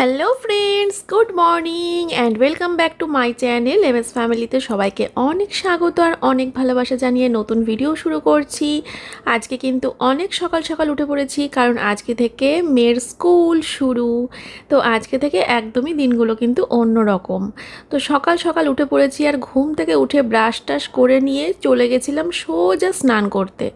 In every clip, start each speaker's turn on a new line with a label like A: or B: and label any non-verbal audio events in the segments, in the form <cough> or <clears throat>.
A: Hello friends good morning and welcome back to my channel M S ফ্যামিলিতে সবাইকে অনেক স্বাগত আর অনেক ভালোবাসা জানিয়ে নতুন ভিডিও শুরু করছি। আজকে কিন্তু অনেক সকাল সকাল উঠে পড়েছি কারণ আজকে থেকে মেয়ের স্কুল শুরু। তো আজকে থেকে একদমই দিনগুলো কিন্তু অন্য রকম তো সকাল সকাল উঠে পড়েছি আর ঘুম থেকে উঠে ব্রাশ টাশ করে নিয়ে চলে গেছিলাম সোজা স্নান করতে।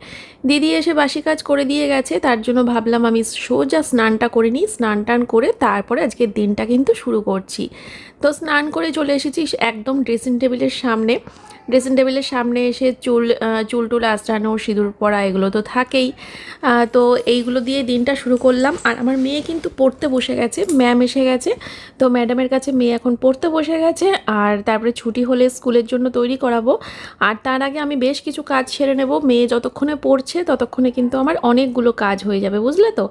A: দিদি এসে বাসি কাজ করে দিয়ে গেছে, তার জন্য ভাবলাম আমি সোজা স্নানটা করে নিই, স্নান টান করে তারপরে আজকের দিনটা কিন্তু শুরু করছি। তো স্নান করে চলে এসেছি একদম ড্রেসিং টেবিলের সামনে। ড্রেসিং টেবিলের সামনে এসে চুল চুল টুল আঁচড়ানো, সিঁদুর পরা, এগুলো তো থাকেই। তো এইগুলো দিয়ে দিনটা শুরু করলাম। আর আমার মেয়ে কিন্তু পড়তে বসে গেছে। ম্যাম এসে গেছে। তো ম্যাডামের কাছে মেয়ে এখন পড়তে বসে গেছে। আর তারপরে ছুটি হলে স্কুলের জন্য তৈরি করাবো। আর তার আগে আমি বেশ কিছু কাজ সেরে নেব। মেয়ে যতক্ষণে পড়ছে, ততক্ষণে কিন্তু আমার অনেকগুলো কাজ হয়ে যাবে, বুঝলে তো?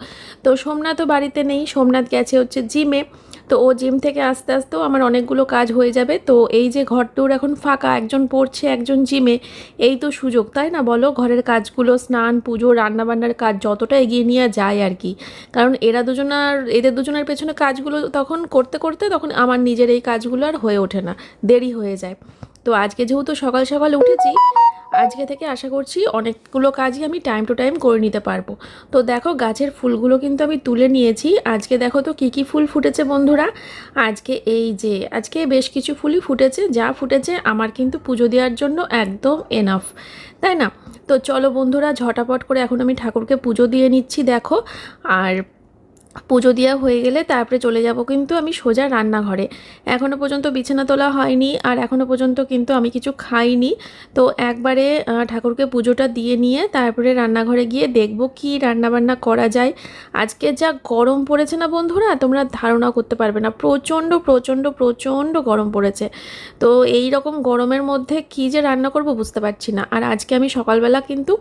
A: তো সোমনাথও বাড়িতে নেই। সোমনাথ গেছে হচ্ছে জিমে। তো ও জিম থেকে আস্তে আস্তেও আমার অনেকগুলো কাজ হয়ে যাবে। তো এই যে ঘরটোর এখন ফাঁকা, একজন পড়ছে, একজন জিমে এই তো সুযোগ, তাই না বলো? ঘরের কাজগুলো, স্নান, পুজো, রান্নাবান্নার কাজ যতটা এগিয়ে নিয়ে যায় আর কি। কারণ এরা দুজনার, এদের দুজনের পেছনে কাজগুলো তখন করতে করতে তখন আমার নিজের এই কাজগুলো আর হয়ে ওঠে না, দেরি হয়ে যায়। তো আজকে যেহেতু সকাল সকাল উঠেছি আজকে থেকে আশা করছি অনেকগুলো কাজই আমি টাইম টু টাইম করে নিতে পারব। তো দেখো, গাছের ফুলগুলো কিন্তু আমি তুলে নিয়েছি। আজকে দেখো তো কী কী ফুল ফুটেছে বন্ধুরা। আজকে এই যে, আজকে বেশ কিছু ফুলই ফুটেছে। যা ফুটেছে আমার কিন্তু পুজো দেওয়ার জন্য একদম এনাফ তাই না? তো চলো বন্ধুরা, ঝটাপট করে এখন আমি ঠাকুরকে পুজো দিয়ে নিচ্ছি, দেখো। আর পুজো দেওয়া হয়ে গেলে তারপরে চলে যাব কিন্তু আমি সোজা রান্নাঘরে। এখনও পর্যন্ত বিছানা তোলা হয়নি আর এখনও পর্যন্ত কিন্তু আমি কিছু খাইনি। তো একবারে ঠাকুরকে পুজোটা দিয়ে নিয়ে তারপরে রান্নাঘরে গিয়ে দেখব কি রান্নাবান্না করা যায়। আজকে যা গরম পড়েছে না বন্ধুরা, তোমরা ধারণা করতে পারবে না। প্রচণ্ড প্রচণ্ড প্রচণ্ড গরম পড়েছে। তো এই রকম গরমের মধ্যে কি যে রান্না করব বুঝতে পারছি না। আর আজকে আমি সকালবেলা কিন্তু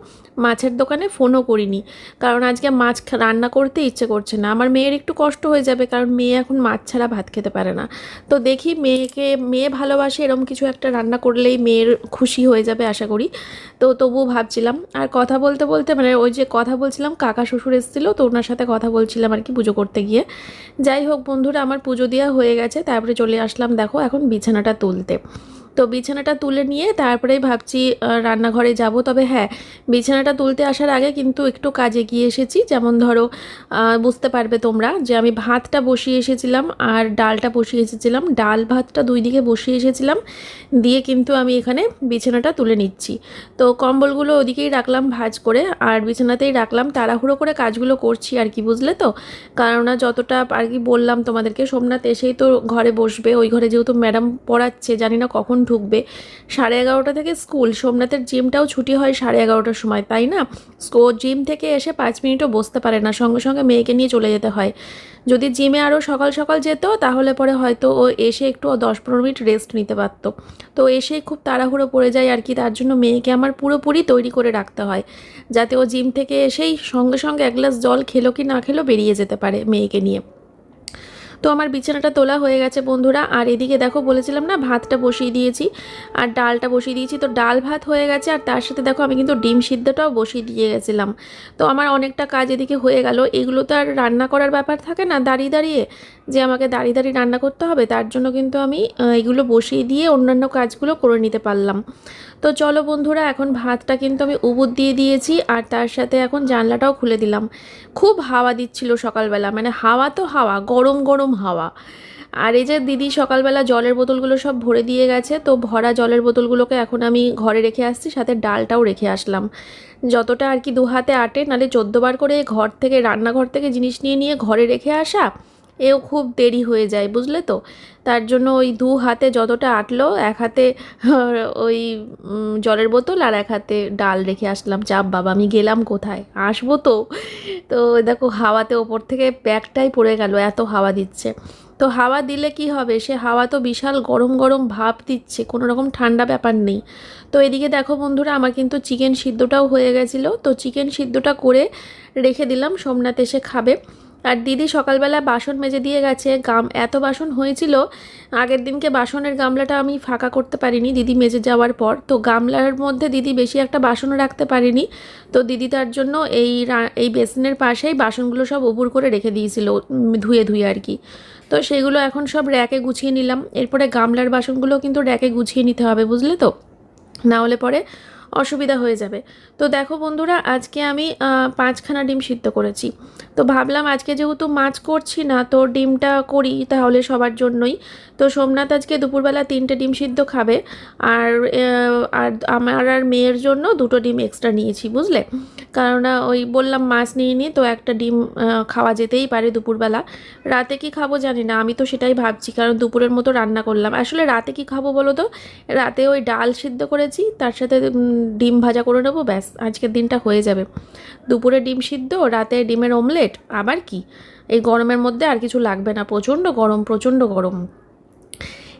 A: মাছের দোকানে ফোনও করিনি। কারণ আজকে মাছ রান্না করতে ইচ্ছে করছে না। আমার মেয়ের একটু কষ্ট হয়ে যাবে, কারণ মেয়ে এখন মাছ ছাড়া ভাত খেতে পারে না। তো দেখি মেয়েকে, মেয়ে ভালোবাসে এরকম কিছু একটা রান্না করলেই মেয়ের খুশি হয়ে যাবে আশা করি। তো তবুও ভাবছিলাম, আর কথা বলতে বলতে মানে ওই যে কথা বলছিলাম, কাকা শ্বশুর এসেছিল, তো ওনার সাথে কথা বলছিলাম আর কি পুজো করতে গিয়ে। যাই হোক বন্ধুরা, আমার পুজো দেওয়া হয়ে গেছে, তারপরে চলে আসলাম, দেখো এখন বিছানাটা তুলতে। তো বিছানাটা তুলে নিয়ে তারপরেই ভাবছি রান্নাঘরে যাব। তবে হ্যাঁ বিছানাটা তুলতে আসার আগে কিন্তু একটু কাজে গিয়ে এসেছি। যেমন ধরো বুঝতে পারবে তোমরা যে আমি ভাতটা বসিয়ে এসেছিলাম আর ডালটা বসিয়ে এসেছিলাম। ডাল ভাতটা দুই দিকে বসিয়ে এসেছিলাম। দিয়ে কিন্তু আমি এখানে বিছানাটা তুলে নিচ্ছি। তো কম্বলগুলো ওদিকেই রাখলাম ভাজ করে আর বিছানাতেই রাখলাম। তাড়াহুড়ো করে কাজগুলো করছি আর কি, বুঝলে তো? কেননা যতটা আর কি বললাম তোমাদেরকে, সোমনাথ এসেই তো ঘরে বসবে। ওই ঘরে যেহেতু ম্যাডাম পড়াচ্ছে, জানি না কখন ঢুকবে। সাড়ে এগারোটা থেকে স্কুল, সোমনাথের জিমটাও ছুটি হয় সাড়ে এগারোটার সময়, তাই না? স্কো জিম থেকে এসে পাঁচ মিনিটও বসতে পারে না, সঙ্গে সঙ্গে মেয়েকে নিয়ে চলে যেতে হয়। যদি জিমে আরও সকাল সকাল যেত, তাহলে পরে হয়তো ও এসে একটু দশ পনেরো মিনিট রেস্ট নিতে পারতো। তো এসে খুব তাড়াহুড়ো পড়ে যায় আর কি, তার জন্য মেয়েকে আমার পুরোপুরি তৈরি করে রাখতে হয়, যাতে ও জিম থেকে এসেই সঙ্গে সঙ্গে এক গ্লাস জল খেলো কি না খেলো বেরিয়ে যেতে পারে মেয়েকে নিয়ে। তো আমার বিছানাটা তোলা হয়ে গেছে বন্ধুরা। আর এদিকে দেখো, বলেছিলাম না, ভাতটা বসিয়ে দিয়েছি আর ডালটা বসিয়ে দিয়েছি। তো ডাল ভাত হয়ে গেছে আর তার সাথে দেখো, আমি কিন্তু ডিম সিদ্ধটাও বসিয়ে দিয়ে গেছিলাম। তো আমার অনেকটা কাজ এদিকে হয়ে গেল। এগুলো তো আর রান্না করার ব্যাপার থাকে না, দাঁড়িয়ে দাঁড়িয়ে যে আমাকে দাঁড়িয়ে দাঁড়িয়ে রান্না করতে হবে, তার জন্য কিন্তু আমি এগুলো বসিয়ে দিয়ে অন্যান্য কাজগুলো করে নিতে পারলাম। তো চলো বন্ধুরা, এখন ভাতটা কিন্তু আমি উবুদ দিয়ে দিয়েছি আর তার সাথে এখন জানলাটাও খুলে দিলাম। খুব হাওয়া দিচ্ছিল সকালবেলা মানে হাওয়া তো হাওয়া, গরম গরম হাওয়া। আর এই যে দিদি সকালবেলা জলের বোতলগুলো সব ভরে দিয়ে গেছে, তো ভরা জলের বোতলগুলোকে এখন আমি ঘরে রেখে আসছি, সাথে ডালটাও রেখে আসলাম। যতটা আর কি দু হাতে আটে নালে চোদ্দোবার করে ঘর থেকে, রান্নাঘর থেকে জিনিস নিয়ে নিয়ে ঘরে রেখে আসা এও খুব দেরি হয়ে যায়, বুঝলে তো? তার জন্য ওই দু হাতে যতটা আটলো, এক হাতে <laughs> ওই জলের বোতল আর এক হাতে ডাল রেখে আসলাম। চাপ বাবা, আমি গেলাম কোথায়? আসব তো? তো দেখো, হাওয়াতে ওপর থেকে ব্যাগটাই পড়ে গেল, এত হাওয়া দিচ্ছে। তো হাওয়া দিলে কি হবে? সে হাওয়া তো বিশাল গরম গরম ভাপ দিচ্ছে, কোনো রকম ঠান্ডা ব্যাপার নেই। তো এদিকে দেখো বন্ধুরা, আমার কিন্তু চিকেন সিদ্ধটাও হয়ে গেছিল। তো চিকেন সিদ্ধটা করে রেখে দিলাম, সোমনাথ এসে খাবে। আর দিদি সকালবেলা বাসন মেজে দিয়ে গেছে। গাম, এত বাসন হয়েছিল, আগের দিনকে বাসনের গামলাটা আমি ফাঁকা করতে পারিনি দিদি মেজে যাওয়ার পর। তো গামলার মধ্যে দিদি বেশি একটা বাসনও রাখতে পারিনি। তো দিদি তার জন্য এই এই বেসিনের পাশেই বাসনগুলো সব উপুর করে রেখে দিয়েছিল ধুয়ে ধুয়ে আর কি। তো সেগুলো এখন সব র্যাকে গুছিয়ে নিলাম। এরপরে গামলার বাসনগুলো কিন্তু র্যাকে গুছিয়ে নিতে হবে, বুঝলে তো? না হলে পরে অসুবিধা হয়ে যাবে। তো দেখো বন্ধুরা, আজকে আমি পাঁচখানা ডিম সিদ্ধ করেছি। তো ভাবলাম আজকে যেহেতু মাছ করছি না, তো ডিমটা করি তাহলে সবার জন্যই। তো সোমনাথ আজকে দুপুরবেলা তিনটে ডিম সিদ্ধ খাবে। আর আর আমার আর মেয়ের জন্য দুটো ডিম এক্সট্রা নিয়েছি, বুঝলে? কারণ ওই বললাম মাছ নিয়ে নিই তো একটা ডিম খাওয়া যেতেই পারে দুপুরবেলা। রাতে কি খাব জানি না, আমি তো সেটাই ভাবছি, কারণ দুপুরের মতো রান্না করলাম। আসলে রাতে কি খাব বলো তো? রাতে ওই ডাল সিদ্ধ করেছি, তার সাথে ডিম ভাজা করে নেব, ব্যাস, আজকের দিনটা হয়ে যাবে। দুপুরে ডিম সিদ্ধ, রাতে ডিমের অমলেট আবার কি? এই গরমের মধ্যে আর কিছু লাগবে না, প্রচণ্ড গরম প্রচণ্ড গরম।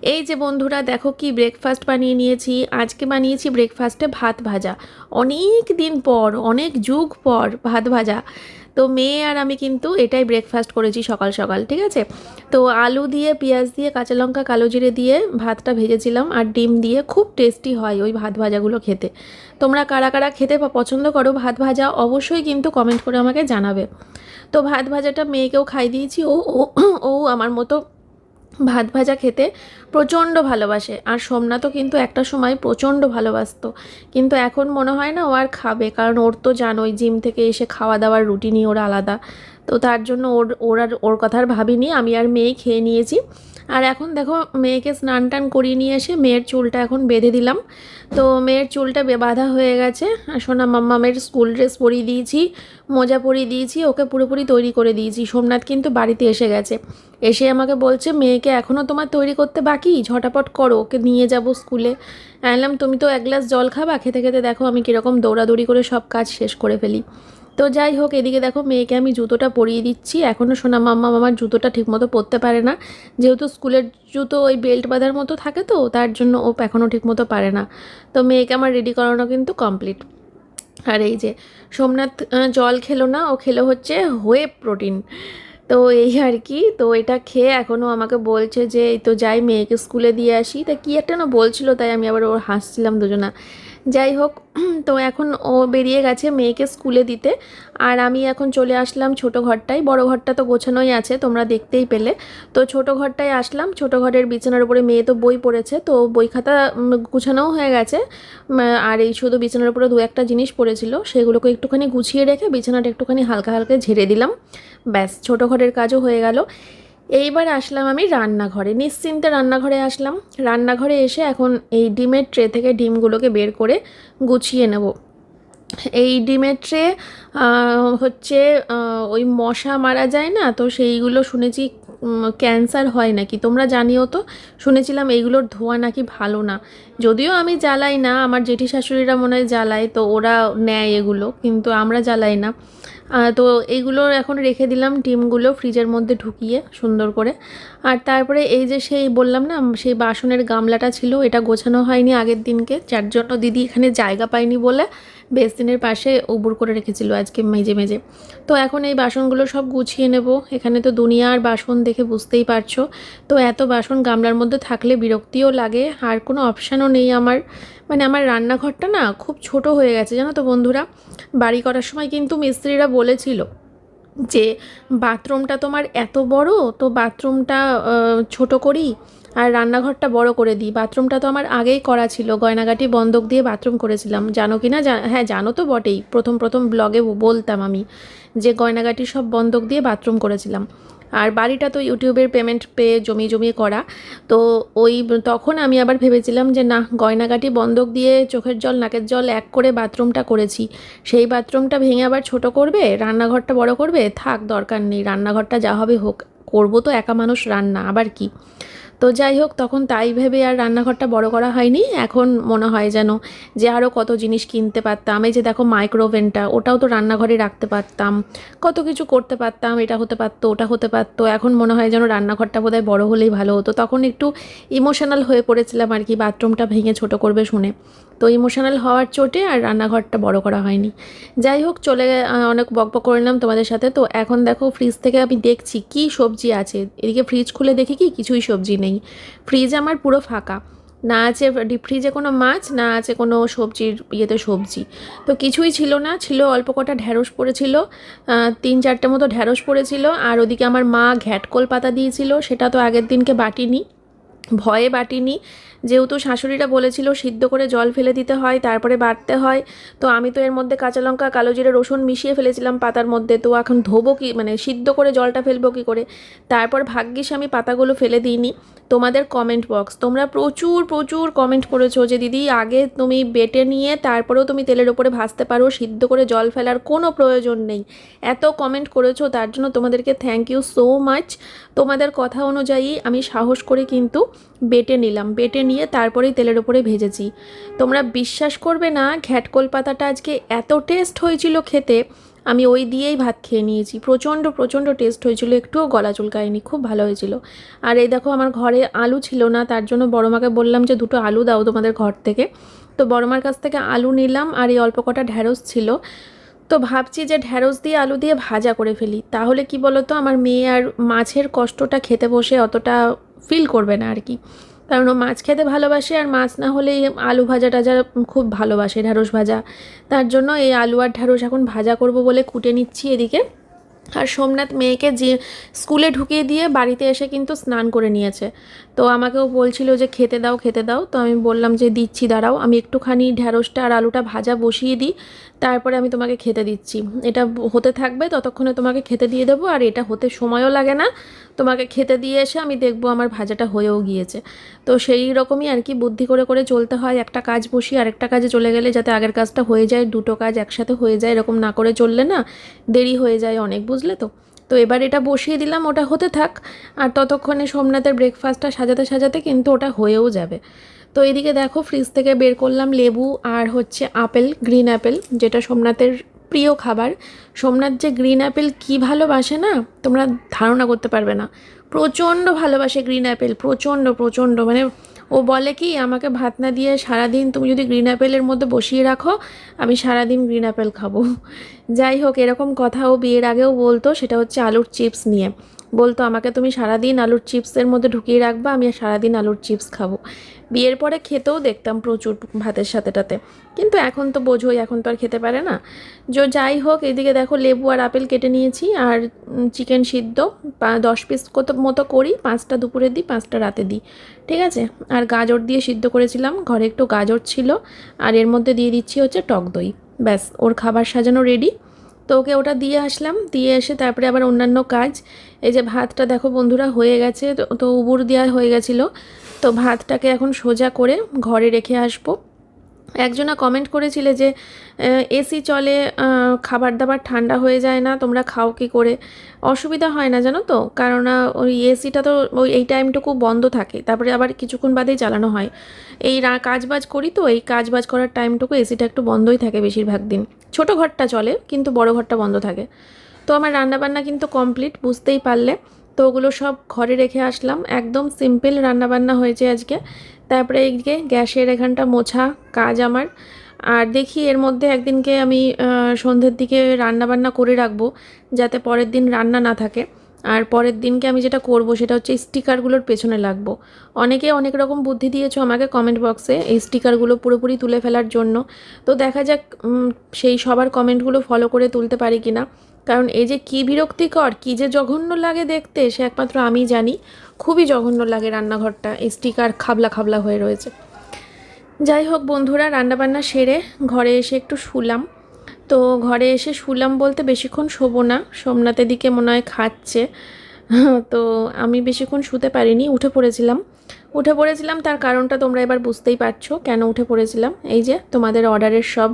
A: এই যে বন্ধুরা, দেখো কি ব্রেকফাস্ট বানিয়ে নিয়েছি। আজকে বানিয়েছি ব্রেকফাস্টে ভাত ভাজা। অনেক দিন পর, অনেক যুগ পর ভাত ভাজা। তো মেয়ে আর আমি কিন্তু এটাই ব্রেকফাস্ট করেছি সকাল সকাল, ঠিক আছে? তো আলু দিয়ে, পেঁয়াজ দিয়ে, কাঁচা লঙ্কা, কালো জিরে দিয়ে ভাতটা ভেজেছিলাম আর ডিম দিয়ে খুব টেস্টি হয় ওই ভাত ভাজাগুলো খেতে। তোমরা কারা কারা খেতে পছন্দ করো ভাত ভাজা, অবশ্যই কিন্তু কমেন্ট করে আমাকে জানাবে। তো ভাত ভাজাটা মেয়েকেও খাই দিয়েছি। ও, ও- আমার মতো ভাত ভাজা খেতে প্রচণ্ড ভালোবাসে। আর সোমনাথও কিন্তু একটা সময় প্রচণ্ড ভালোবাসত। কিন্তু এখন মনে হয় না ও আর খাবে। কারণ ওর তো জানোই, জিম থেকে এসে খাওয়া দাওয়ার রুটিনই ওর আলাদা। তো তার জন্য ওর ওর আর ওর কথা আর ভাবিনি, আমি আর মেয়ে খেয়ে নিয়েছি। আর এখন দেখো মেয়েকে স্নান টান করিয়ে নিয়ে এসে মেয়ের চুলটা এখন বেঁধে দিলাম। তো মেয়ের চুলটা বাঁধা হয়ে গেছে। সোনা মাম্মামের স্কুল ড্রেস পরিয়ে দিয়েছি, মোজা পরিয়ে দিয়েছি, ওকে পুরোপুরি তৈরি করে দিয়েছি। সোমনাথ কিন্তু বাড়িতে এসে গেছে। এসে আমাকে বলছে, মেয়েকে এখনও তোমার তৈরি করতে বাকি? ঝটাপট করো, ওকে নিয়ে যাব স্কুলে। আনলাম তুমি তো এক গ্লাস জল খাবা, খেতে খেতে দেখো আমি কীরকম দৌড়াদৌড়ি করে সব কাজ শেষ করে ফেলি। তো যাই হোক, এদিকে দেখো মেয়েকে আমি জুতোটা পরিয়ে দিচ্ছি। এখনও সোনা মাম্মা আমার জুতোটা ঠিকমতো পরতে পারে না। যেহেতু স্কুলের জুতো ওই বেল্ট বাঁধার মতো থাকে তো, তার জন্য ও এখনও ঠিকমতো পারে না। তো মেয়েকে আমার রেডি করানো কিন্তু কমপ্লিট আর এই যে সোমনাথ জল খেলো না, ও খেলো হচ্ছে হোয়ে প্রোটিন তো এই আর কি, তো এটা খেয়ে এখনও আমাকে বলছে যে তো যাই মেয়েকে স্কুলে দিয়ে আসি। তা কী একটা না বলছিল, তাই আমি আবার ওর হাসছিলাম দুজনা। যাই হোক, <clears throat> তো এখন ও বেরিয়ে গেছে মেয়েকে স্কুলে দিতে। আর আমি এখন চলে আসলাম ছোট ঘরটায়। বড় ঘরটা তো গোছানোই আছে, তোমরা দেখতেই পেলে। তো ছোট ঘরটায় আসলাম। ছোট ঘরের বিছানার উপরে মেয়ে তো বই পড়েছে, তো বই খাতা গুছানোও হয়ে গেছে। আর এই শুধু বিছানার উপরে দু একটা জিনিস পড়েছিল, সেগুলোকে একটুখানি গুছিয়ে রেখে বিছানাটা একটুখানি হালকা হালকা ঝেড়ে দিলাম। ব্যাস, ছোট ঘরের কাজও হয়ে গেল। এইবার আসলাম আমি রান্নাঘরে, নিশ্চিন্তে রান্নাঘরে আসলাম। রান্নাঘরে এসে এখন এই ডিমের ট্রে থেকে ডিমগুলোকে বের করে গুছিয়ে নেব। এই ডিমের ট্রে হচ্ছে ওই মশা মারা যায় না? তো সেইগুলো শুনেছি ক্যান্সার হয় নাকি? তোমরা জানিও তো? শুনেছিলাম এইগুলোর ধোয়া নাকি ভালো না। যদিও আমি জ্বালাই না, আমার জেঠি শাশুড়িরা মনে হয় জ্বালায়, তো ওরা নেয় এগুলো, কিন্তু আমরা জ্বালাই না। তো এইগুলো এখন রেখে দিলাম, ডিমগুলো ফ্রিজের মধ্যে ঢুকিয়ে সুন্দর করে। আর তারপরে এই যে সেই বললাম না, সেই বাসনের গামলাটা ছিল, এটা গোছানো হয়নি আগের দিনকে। যার জন্য দিদি এখানে জায়গা পায়নি বলে বেসিনের পাশে উবুর করে রেখেছিল আজকে মেজে মেজে। তো এখন এই বাসনগুলো সব গুছিয়ে নেব। এখানে তো দুনিয়ার বাসন দেখে বুঝতেই পারছ। তো এত বাসন গামলার মধ্যে থাকলে বিরক্তিও লাগে, আর কোনো অপশানও নেই আমার। মানে আমার রান্নাঘরটা না খুব ছোট হয়ে গেছে, জানো তো বন্ধুরা? বাড়ি করার সময় কিন্তু মিস্ত্রিরা বলেছিল যে বাথরুমটা তোমার এত বড়, তো বাথরুমটা ছোট করি আর রান্নাঘরটা বড় করে দিই। বাথরুমটা তো আমার আগেই করা ছিল, গয়নাগাটি বন্ধক দিয়ে বাথরুম করেছিলাম। জানো কি না? হ্যাঁ জানো তো বটেই, প্রথম প্রথম ব্লগে বলতাম আমি যে গয়নাগাটি সব বন্ধক দিয়ে বাথরুম করেছিলাম। আর বাড়িটা তো ইউটিউবের পেমেন্ট পেয়ে জমি জমিয়ে করা। তো ওই তখন আমি আবার ভেবেছিলাম যে না গয়নাগাটি বন্ধক দিয়ে চোখের জল, নাকের জল এক করে বাথরুমটা করেছি। সেই বাথরুমটা ভেঙে আবার ছোট করবে, রান্নাঘরটা বড় করবে? থাক, দরকার নেই, রান্নাঘরটা যা হবে হোক। করব তো একা মানুষ রান্না, আবার কি? তো যাই হোক, তখন তাই ভেবে আর রান্নাঘরটা বড় করা হয়নি। এখন মনে হয় যেন যে আরও কত জিনিস কিনতে পারতাম। এই যে দেখো মাইক্রোওভেনটা ওটাও তো রান্নাঘরে রাখতে পারতাম। কত কিছু করতে পারতাম, এটা হতে পারতো, ওটা হতে পারতো। এখন মনে হয় যেন রান্নাঘরটা বোধহয় বড় হলেই ভালো হতো। তখন একটু ইমোশনাল হয়ে পড়েছিলাম আর কি বাথরুমটা ভেঙে ছোট করবে শুনে। তো ইমোশনাল হওয়ার চোটে আর রান্নাঘরটা বড় করা হয়নি। যাই হোক, চলে অনেক বকবক করে নিলাম তোমাদের সাথে। তো এখন দেখো ফ্রিজ থেকে আমি দেখছি কি সবজি আছে। এদিকে ফ্রিজ খুলে দেখি কি? কিছুই সবজি নেই। ফ্রিজ আমার পুরো ফাঁকা। না আছে ডিপ ফ্রিজে কোনো মাছ, না আছে কোনো সবজির ইয়েতে সবজি। তো কিছুই ছিল না। ছিল অল্প কটা ঢ্যাঁড়স পড়েছিল। তিন চারটে মতো ঢ্যাঁড়স পড়েছিল। আর ওদিকে আমার মা ঘ্যাটকোল পাতা দিয়েছিল। সেটা তো আগের দিনকে বাটিনি। ভয়ে বাটিনি। যেহেতু শাশুড়িরা বলেছিল সিদ্ধ করে জল ফেলে দিতে হয়, তারপরে বাটতে হয়। তো আমি তো এর মধ্যে কাঁচা লঙ্কা, কালো জিরে, রসুন মিশিয়ে ফেলেছিলাম পাতার মধ্যে। তো এখন ধোবো কি মানে সিদ্ধ করে জলটা ফেলব কি করে? তারপর ভাগ্যিস আমি পাতাগুলো ফেলে দিইনি। তোমাদের কমেন্ট বক্স তোমরা প্রচুর প্রচুর কমেন্ট করেছ যে, দিদি, আগে তুমি বেটে নিয়ে তারপরেও তুমি তেলের ওপরে ভাজতে পারো, সিদ্ধ করে জল ফেলার কোনো প্রয়োজন নেই। এত কমেন্ট করেছ, তার জন্য তোমাদেরকে থ্যাংক ইউ সো মাচ তোমাদের কথা অনুযায়ী আমি সাহস করে কিন্তু বেটে নিলাম, বেটে নিয়ে তারপরেই তেলের ওপরে ভেজেছি। তোমরা বিশ্বাস করবে না, ঘ্যাটকোল পাতাটা আজকে এত টেস্ট হয়েছিল খেতে। আমি ওই দিয়েই ভাত খেয়ে নিয়েছি। প্রচণ্ড প্রচণ্ড টেস্ট হয়েছিল। একটুও গলা চুলকায়নি, খুব ভালো হয়েছিল। আর এই দেখো, আমার ঘরে আলু ছিল না, তার জন্য বড়মাকে বললাম যে, দুটো আলু দাও তোমাদের ঘর থেকে। তো বড়মার কাছ থেকে আলু নিলাম আর এই অল্প কটা ঢ্যাঁড়স ছিল। তো ভাবছি যে, ঢ্যাঁড়স দিয়ে আলু দিয়ে ভাজা করে ফেলি। তাহলে কি বলো তো আমার মেয়ে আর মাছের কষ্টটা খেতে বসে অতটা ফিল করবে না আর কি। কারণ ও মাছ খেতে ভালোবাসে আর মাছ না হলে এই আলু ভাজা টাজা খুব ভালোবাসে ঢ্যাঁড়স ভাজা। তার জন্য এই আলু আর ঢ্যাঁড়স এখন ভাজা করব বলে কুটে নিচ্ছি এদিকে। আর সোমনাথ মেয়েকে যে স্কুলে ঢুকিয়ে দিয়ে বাড়িতে এসে কিন্তু স্নান করে নিয়েছে। তো আমাকেও বলছিল যে, খেতে দাও খেতে দাও। তো আমি বললাম যে, দিচ্ছি, দাঁড়াও। আমি একটুখানি ঢ্যাঁড়সটা আর আলুটা ভাজা বসিয়ে দিই। তারপরে আমি তোমাকে খেতে দিচ্ছি। এটা হতে থাকবে, ততক্ষণে তোমাকে খেতে দিয়ে দেবো, আর এটা হতে সময়ও লাগে না। তোমাকে খেতে দিয়ে এসে আমি দেখব আমার ভাজাটা হয়েও গিয়েছে। তো সেই রকমই আর কি বুদ্ধি করে করে চলতে হয়। একটা কাজ বসিয়ে আরেকটা কাজে চলে গেলে যাতে আগের কাজটা হয়ে যায়, দুটো কাজ একসাথে হয়ে যায়, এরকম না করে চললে না দেরি হয়ে যায় অনেক, বুঝলে তো? তো এবার এটা বসিয়ে দিলাম, ওটা হতে থাক। আর ততক্ষণে সোমনাথের ব্রেকফাস্টটা সাজাতে সাজাতে কিন্তু ওটা হয়েও যাবে। তো এদিকে দেখো ফ্রিজ থেকে বের করলাম লেবু আর হচ্ছে আপেল গ্রিন অ্যাপেল যেটা সোমনাথের প্রিয় খাবার। সোমনাথ যে গ্রিন অ্যাপেল কী ভালোবাসে না, তোমরা ধারণা করতে পারবে না। প্রচণ্ড ভালোবাসে গ্রিন অ্যাপেল প্রচণ্ড প্রচণ্ড। মানে ও বলে কি, আমাকে ভাত না দিয়ে সারাদিন তুমি যদি গ্রিন অ্যাপেলের মধ্যে বসিয়ে রাখো, আমি সারাদিন গ্রিন অ্যাপেল খাব। যাই হোক, এরকম কথা ও বিয়ের আগেও বলতো, সেটা হচ্ছে আলুর চিপস নিয়ে। বলতো আমাকে, তুমি সারাদিন আলুর চিপসের মধ্যে ঢুকিয়ে রাখবা, আমি সারাদিন আলুর চিপস খাব। বিয়ের পরে খেতেও দেখতাম প্রচুর ভাতের সাথে সাথেটাতে। কিন্তু এখন তো বোঝোই, এখন তো আর খেতে পারে না। যো, যাই হোক, এদিকে দেখো লেবু আর আপেল কেটে নিয়েছি আর চিকেন সিদ্ধ। দশ পিস মতো করি, পাঁচটা দুপুরে দিই, পাঁচটা রাতে দিই। ঠিক আছে? আর গাজর দিয়ে সিদ্ধ করেছিলাম, ঘরে একটু গাজর ছিল। আর এর মধ্যে দিয়ে দিচ্ছি হচ্ছে টক দই। ব্যাস, ওর খাবার সাজানো রেডি তো ওকে ওটা দিয়ে আসলাম, দিয়ে এসে তারপরে আবার অন্যান্য কাজ। এই যে ভাতটা দেখো বন্ধুরা হয়ে গেছে, তো- উবুর দেওয়া হয়ে গেছিল। তো ভাতটাকে এখন সোজা করে ঘরে রেখে আসব। একজনা কমেন্ট করেছিলে যে এসি চলে খাবার দাবার ঠান্ডা হয়ে যায় না, তোমরা খাও কি করে? অসুবিধা হয় না, জানো তো? কারণ ওই এসিটা তো ওই, এই টাইমটুকু বন্ধ থাকে। তারপরে আবার কিছুক্ষণ বাদেই চালানো হয়। এই কাজবাজ করি তো, এই কাজবাজ করার টাইমটুকু এসিটা একটু বন্ধই থাকে বেশিরভাগ দিন। ছোট ঘরটা চলে, কিন্তু বড় ঘরটা বন্ধ থাকে। তো আমার রান্নাবান্না কিন্তু কমপ্লিট বুঝতেই পারলে। তো ওগুলো সব ঘরে রেখে আসলাম। একদম সিম্পল রান্নাবান্না হয়েছে আজকে। তারপরে এইদিকে গ্যাসের এখানটা মোছা কাজ আমার। আর দেখি এর মধ্যে একদিনকে আমি সন্ধ্যের দিকে রান্নাবান্না করে রাখব, যাতে পরের দিন রান্না না থাকে। আর পরের দিনকে আমি যেটা করব সেটা হচ্ছে স্টিকারগুলোর পেছনে লাগবো। অনেকে অনেক রকম বুদ্ধি দিয়েছ আমাকে কমেন্ট বক্সে এই স্টিকারগুলো পুরোপুরি তুলে ফেলার জন্য। তো দেখা যাক সেই সবার কমেন্টগুলো ফলো করে তুলতে পারি কিনা। কারণ এই যে কী বিরক্তিকর, কী যে জঘন্য লাগে দেখতে, সে একমাত্র আমি জানি। খুবই জঘন্য লাগে রান্নাঘরটা, এই স্টিকার খাবলা খাবলা হয়ে রয়েছে। যাই হোক বন্ধুরা, রান্নাবান্না সেরে ঘরে এসে একটু শুলাম। তো ঘরে এসে শুলাম বলতে বেশিক্ষণ শোবো না সোমনাথের দিকে মনে হয় খাচ্ছে। তো আমি বেশিক্ষণ শুতে পারিনি, উঠে পড়েছিলাম। উঠে পড়েছিলাম, তার কারণটা তোমরা এবার বুঝতেই পারছ কেন উঠে পড়েছিলাম। এই যে, তোমাদের অর্ডারের সব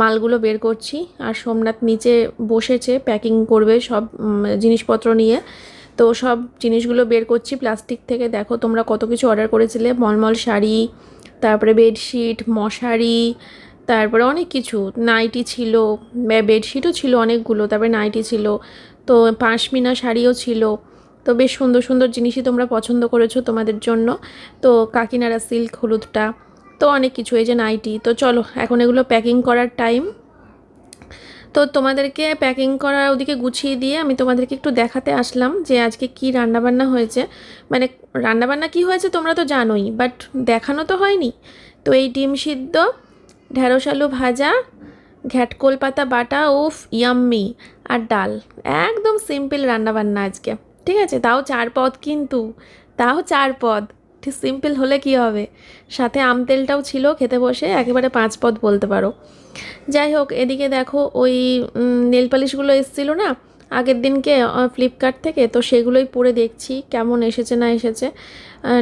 A: মালগুলো বের করছি, আর সোমনাথ নিচে বসেছে প্যাকিং করবে সব জিনিসপত্র নিয়ে। তো সব জিনিসগুলো বের করছি প্লাস্টিক থেকে। দেখো তোমরা কত কিছু অর্ডার করেছিলে, মলমল শাড়ি, তারপরে বেডশিট মশারি, তারপরে অনেক কিছু। নাইটি ছিল বেডশিটও ছিল অনেকগুলো, তারপরে নাইটি ছিল, তো পাঁশমিনা শাড়িও ছিল। তো বেশ সুন্দর সুন্দর জিনিসই তোমরা পছন্দ করেছ তোমাদের জন্য। তো কাকিনাড়া সিল্ক, হলুদটা, তো অনেক কিছু, এই যে নাইটি। তো চলো, এখন এগুলো প্যাকিং করার টাইম। তো তোমাদেরকে প্যাকিং করা ওদিকে গুছিয়ে দিয়ে আমি তোমাদেরকে একটু দেখাতে আসলাম যে আজকে কি রান্নাবান্না হয়েছে। মানে রান্নাবান্না কি হয়েছে তোমরা তো জানোই, বাট দেখানো তো হয়নি। তো এই ডিম সিদ্ধ, ঢেঁড়স আলু ভাজা, ঘ্যাটকোল পাতা বাটা, উফ, ইয়াম্মি, আর ডাল। একদম সিম্পল রান্নাবান্না আজকে। ঠিক আছে, তাও চার পদ কিন্তু, তাও চার পদ। ঠিক সিম্পল হলে কি হবে? সাথে আম তেলটাও ছিল খেতে বসে, একেবারে পাঁচ পদ বলতে পারো। যাই হোক, এদিকে দেখো ওই নেল পালিশগুলো এসেছিল না? আগের দিনকে ফ্লিপকার্ট থেকে, তো সেগুলোই পরে দেখছি, কেমন এসেছে না এসেছে।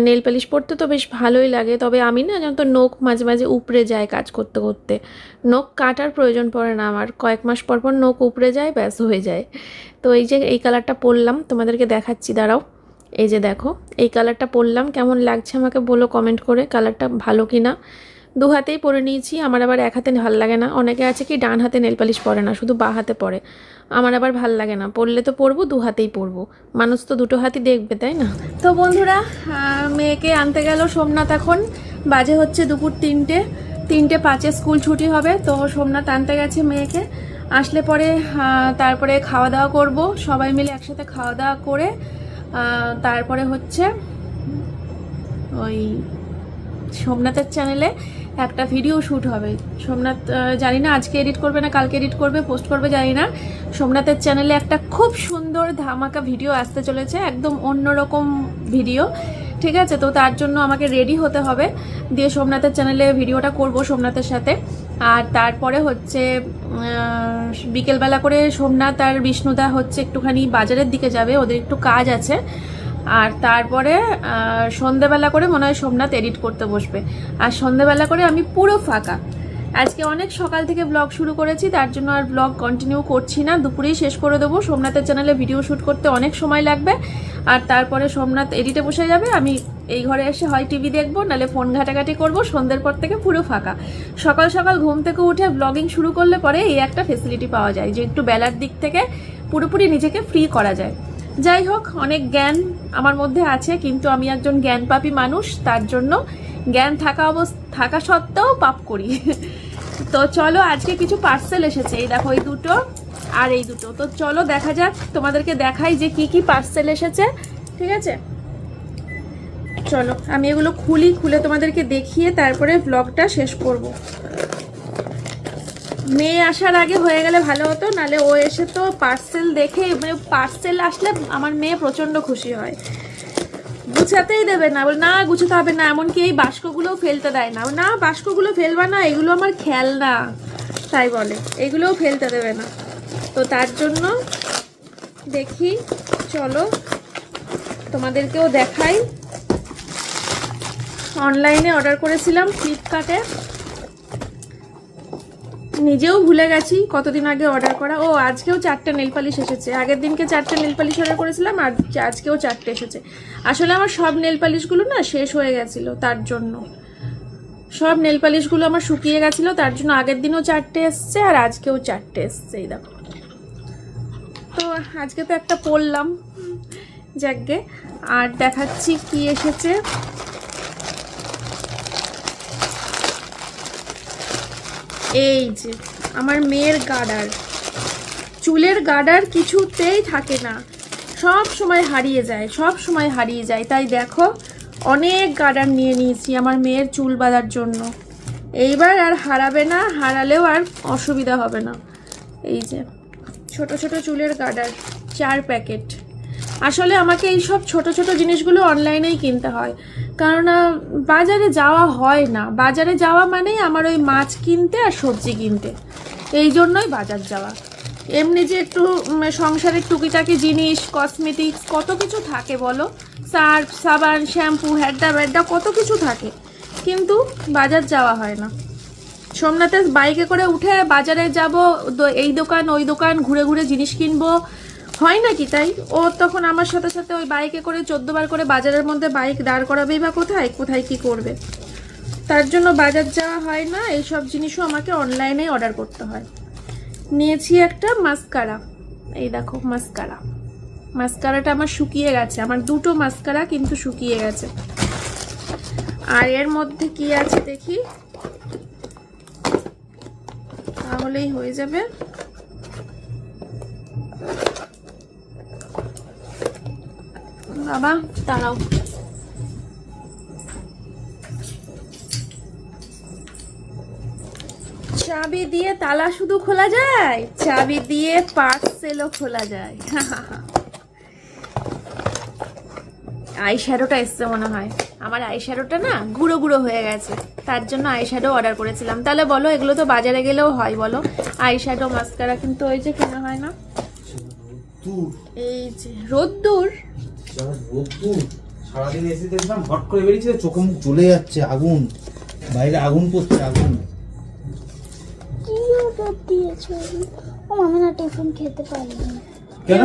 A: নেল পালিশ পরতে তো বেশ ভালোই লাগে, তবে আমি না যেন তো নোখ মাঝে মাঝে উপড়ে যায় কাজ করতে করতে। নখ কাটার প্রয়োজন পড়ে না আমার, কয়েক মাস পর পর নখ উপড়ে যায়, ব্যাস হয়ে যায়। তো এই যে, এই কালারটা পরলাম, তোমাদেরকে দেখাচ্ছি, দাঁড়াও। এই যে দেখো, এই কালারটা পরলাম, কেমন লাগছে আমাকে বলো কমেন্ট করে কালারটা ভালো কি না দু হাতেই পরে নিয়েছি, আমার আবার এক হাতে ভালো লাগে না। অনেকে আছে কি, ডান হাতে নেল পালিশ পরে না, শুধু বা হাতে পরে। আমার আবার ভালো লাগে না, পরলে তো পরবো, দু হাতেই পরবো। মানুষ তো দুটো হাতই দেখবে, তাই না? তো বন্ধুরা মেয়েকে আনতে গেল সোমনাথ এখন। বাজে হচ্ছে দুপুর তিনটে তিনটে পাঁচে স্কুল ছুটি হবে, তো সোমনাথ আনতে গেছে মেয়েকে। আসলে পরে তারপরে খাওয়া দাওয়া করব, সবাই মিলে একসাথে খাওয়া দাওয়া করে তারপরে হচ্ছে ওই সোমনাথের চ্যানেলে একটা ভিডিও শ্যুট হবে। সোমনাথ জানি না আজকে এডিট করবে না কালকে এডিট করবে পোস্ট করবে, জানি না। সোমনাথের চ্যানেলে একটা খুব সুন্দর ধামাকা ভিডিও আসতে চলেছে, একদম অন্যরকম ভিডিও ঠিক আছে? তো তার জন্য আমাকে রেডি হতে হবে। দিয়ে সোমনাথের চ্যানেলে ভিডিওটা করব সোমনাথের সাথে। আর তারপরে হচ্ছে বিকেলবেলা করে সোমনাথ আর বিষ্ণুদা হচ্ছে একটুখানি বাজারের দিকে যাবে, ওদের একটু কাজ আছে। আর তারপরে সন্ধেবেলা করে মনে হয় সোমনাথ এডিট করতে বসবে। আর সন্ধেবেলা করে আমি পুরো ফাঁকা। আজকে অনেক সকাল থেকে ব্লগ শুরু করেছি, তার জন্য আর ব্লগ কন্টিনিউ করছি না। দুপুরেই শেষ করে দেবো। সোমনাথের চ্যানেলে ভিডিও শ্যুট করতে অনেক সময় লাগবে। আর তারপরে সোমনাথ এডিটে বসে যাবে। আমি এই ঘরে এসে হয় টিভি দেখব নাহলে ফোন ঘাটাঘাটি করব। সন্ধ্যের পর থেকে পুরো ফাঁকা। সকাল সকাল ঘুম থেকে উঠে ব্লগিং শুরু করলে পরে এই একটা ফেসিলিটি পাওয়া যায়, যে একটু বেলার দিক থেকে পুরোপুরি নিজেকে ফ্রি করা যায়। যাই হোক, অনেক জ্ঞান আমার মধ্যে আছে, কিন্তু আমি একজন জ্ঞানপাপী মানুষ, তার জন্য জ্ঞান থাকা অবস্থা থাকা সত্ত্বেও পাপ করি। <laughs> তো চলো, আজকে কিছু পার্সেল এসেছে। এই দেখো, এই দুটো আর এই দুটো। তো চলো, দেখা যাক, তোমাদেরকে দেখাই যে কি কি পার্সেল এসেছে, ঠিক আছে? চলো, আমি এগুলো খুলি, খুলে তোমাদেরকে দেখিয়ে তারপরে ব্লগটা শেষ করব। মেয়ে আসার আগে হয়ে গেলে ভালো হতো, নালে ও এসে তো পার্সেল দেখে মানে পার্সেল আসলে আমার মেয়ে প্রচণ্ড খুশি হয়। গুছাতেই দেবে না, বলে না গুছাতে হবে না, এমনকি এই বাস্কগুলোও ফেলতে দেয় না। না, বাস্কগুলো ফেলবে না, এগুলো আমার খেলনা, তাই বলে। এগুলোও ফেলতে দেবে না। তো তার জন্য দেখি, চলো, তোমাদেরকেও দেখাই। অনলাইনে অর্ডার করেছিলাম ফ্লিপকার্টে নিজেও ভুলে গেছি কতদিন আগে অর্ডার করা। ও, আজকেও চারটে নেল পালিশ এসেছে। আগের দিনকে চারটে নেল পালিশ অর্ডার করেছিলাম, আর আজকেও চারটে এসেছে। আসলে আমার সব নেল পালিশগুলো না শেষ হয়ে গেছিল তার জন্য। সব নেল পালিশগুলো আমার শুকিয়ে গেছিল, তার জন্য আগের দিনও চারটে এসছে, আর আজকেও চারটে এসছে, এই দেখো। তো আজকে তো একটা পড়লাম, যাকে আর দেখাচ্ছি কি এসেছে। এই যে, আমার মেয়ের গার্ডার চুলের গার্ডার কিছুতেই থাকে না। সব সময় হারিয়ে যায়, সব সময় হারিয়ে যায়। তাই দেখো, অনেক গার্ডার নিয়ে নিয়েছি আমার মেয়ের চুল বাঁধার জন্য। এইবার আর হারাবে না, হারালেও আর অসুবিধা হবে না। এই যে, ছোট ছোট চুলের গার্ডার চার প্যাকেট। আসলে আমাকে এই সব ছোট ছোট জিনিসগুলো অনলাইনেই কিনতে হয়। কারণ বাজারে যাওয়া হয় না। বাজারে যাওয়া মানেই আমার ওই মাছ কিনতে আর সবজি কিনতে। এই জন্যই বাজার যাওয়া। এমনি যে একটু সংসারের টুকিটাকি জিনিস কসমেটিক্স কত কিছু থাকে বলো? সার্ফ, সাবান, শ্যাম্পু হ্যাড্ডা ব্যাড্ডা কত কিছু থাকে। কিন্তু বাজার যাওয়া হয় না। সোমনাথের বাইকে করে উঠে বাজারে যাব এই দোকান, ওই দোকান, ঘুরে ঘুরে জিনিস কিনবো। হয় নাকি তাই? ও তখন আমার সাথে সাথে ওই বাইকে করে চোদ্দ বার করে বাজারের মধ্যে বাইক দাঁড় করাবেই বা কোথায়? কোথায় কি করবে? তার জন্য বাজার যাওয়া হয় না, এইসব জিনিসও আমাকে অনলাইনে অর্ডার করতে হয়। নিয়েছি একটা মাস্কারা এই দেখো মাস্কারা মাস্কারাটা আমার শুকিয়ে গেছে। আমার দুটো মাস্কারা কিন্তু শুকিয়ে গেছে। আর এর মধ্যে কি আছে দেখি? তাহলেই হয়ে যাবে। বাবা, দাঁড়াও। চাবি দিয়ে তালা শুধু খোলা যায়? চাবি দিয়ে পার্সেলও খোলা যায়। আই শ্যাডোটা এসছে মনে হয়। আমার আই শ্যাডোটা না গুঁড়ো গুঁড়ো হয়ে গেছে। তার জন্য আই শ্যাডো অর্ডার করেছিলাম। তাহলে বলো, এগুলো তো বাজারে গেলেও হয়, বলো। আই শ্যাডো মাস্কারা কিন্তু ওই যে কেনা হয় না?
B: দূর
A: এই যে রোদ্দুর।
B: যা রোদ্দুর সারাদিন এসে দেখলাম হট করে বেরিয়েছে চোখে মুখ জ্বলে যাচ্ছে আগুন। বাইরে আগুন পড়ছে আগুন।
C: কি অর্ডার দিয়েছ? ও আমি না টিফিন খেতে পারিনি।
B: কেন?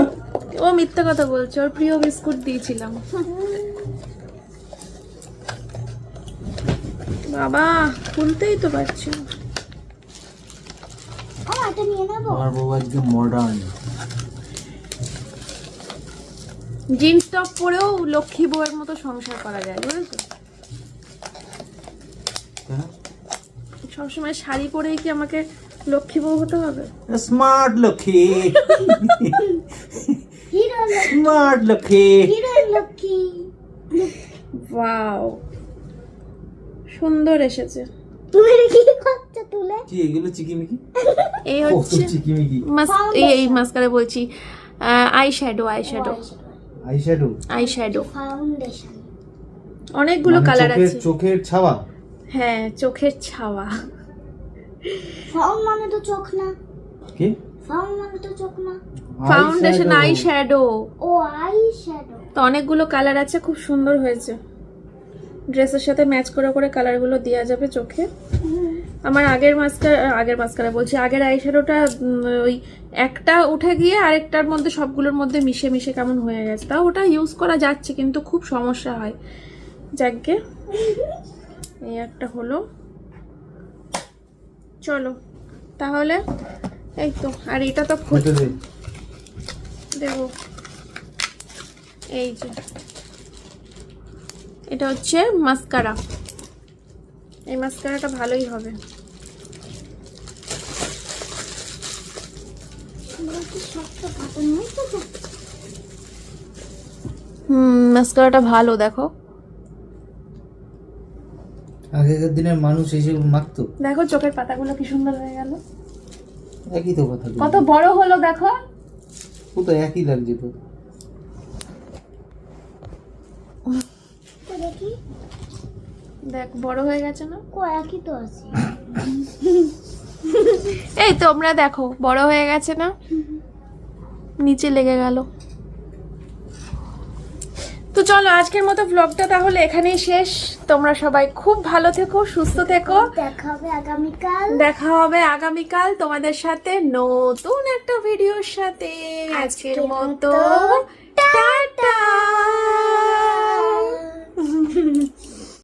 A: ও মিথ্যা কথা বলছে ওর প্রিয় বিস্কুট দিয়েছিলাম। বাবা খুলতেই তো পারছি
B: আমার বউ আজকে মডার্ন
A: জিন্স টপ পরেও লক্ষ্মী বউয়ের মতো সংসার করা যায় বুঝেছ?
B: কেন
A: সবসময় শাড়ি পরেই কি আমাকে লক্ষ্মী বউ হতে হবে?
B: স্মার্ট লক্ষ্মী। স্মার্ট লক্ষ্মী।
C: হিরো লক্ষ্মী।
A: ওয়াও। সুন্দর এসেছে।
C: তুমি কি করছ তুলে?
B: কি এগুলো চিকিমিকি?
A: এই হচ্ছে
B: চিকিমিকি।
A: মাস- এই- এই মাস্কারে বলছি eye shadow eye shadow
B: eyeshadow
A: eye shadow
C: foundation
A: অনেকগুলো কালার আছে।
B: চোখের ছাওয়া?
A: হ্যাঁ চোখের ছাওয়া।
C: ফাউন্ড মানে তো চোখ না।
B: কি?
C: ফাউন্ড মানে তো চোখ না।
A: ফাউন্ডেশন আই শ্যাডো
C: ও আই শ্যাডো
A: তো অনেকগুলো কালার আছে খুব সুন্দর হয়েছে। ড্রেসের সাথে ম্যাচ করে করে কালারগুলো দেওয়া যাবে চোখে। আমার আগের মাস্কার আগের মাস্কারা বলছি আগের আইশ্যাডোটা ওই একটা উঠে গিয়ে আরেকটার মধ্যে সবগুলোর মধ্যে মিশে মিশে কেমন হয়ে গেছে। তাও ওটা ইউজ করা যাচ্ছে কিন্তু খুব সমস্যা হয়। যাকগে এই একটা হলো। চলো তাহলে এই তো আর এটা তো খুব
B: এটা দে।
A: দেবো। এই যে এটা হচ্ছে মাস্কারা এই মাস্কারাটা ভালোই হবে
C: কি শক্ত কাটন হয়েছে তো
A: হুম মাস্কারাটা ভালো দেখো।
B: আগেকার দিনের মানুষ এইসব মাখতো।
A: দেখো চোখের পাতাগুলো কি সুন্দর হয়ে গেল।
B: একই তো কথা
A: কত বড় হলো দেখো।
B: ও তো একই লাগছে তো
C: তো।
A: দেখ বড় হয়ে গেছে না?
C: কো একই তো আছে। <laughs> <laughs>
A: এই তোমরা দেখো বড় হয়ে গেছে না? নিচে লেগে গেল। তো চলো আজকের মতো ব্লগটা তাহলে এখানেই শেষ। তোমরা সবাই খুব ভালো থেকো সুস্থ থেকো।
C: দেখা হবে আগামীকাল।
A: দেখা হবে আগামীকাল তোমাদের সাথে নতুন একটা ভিডিওর সাথে। আজকের মতো টাটা! <laughs>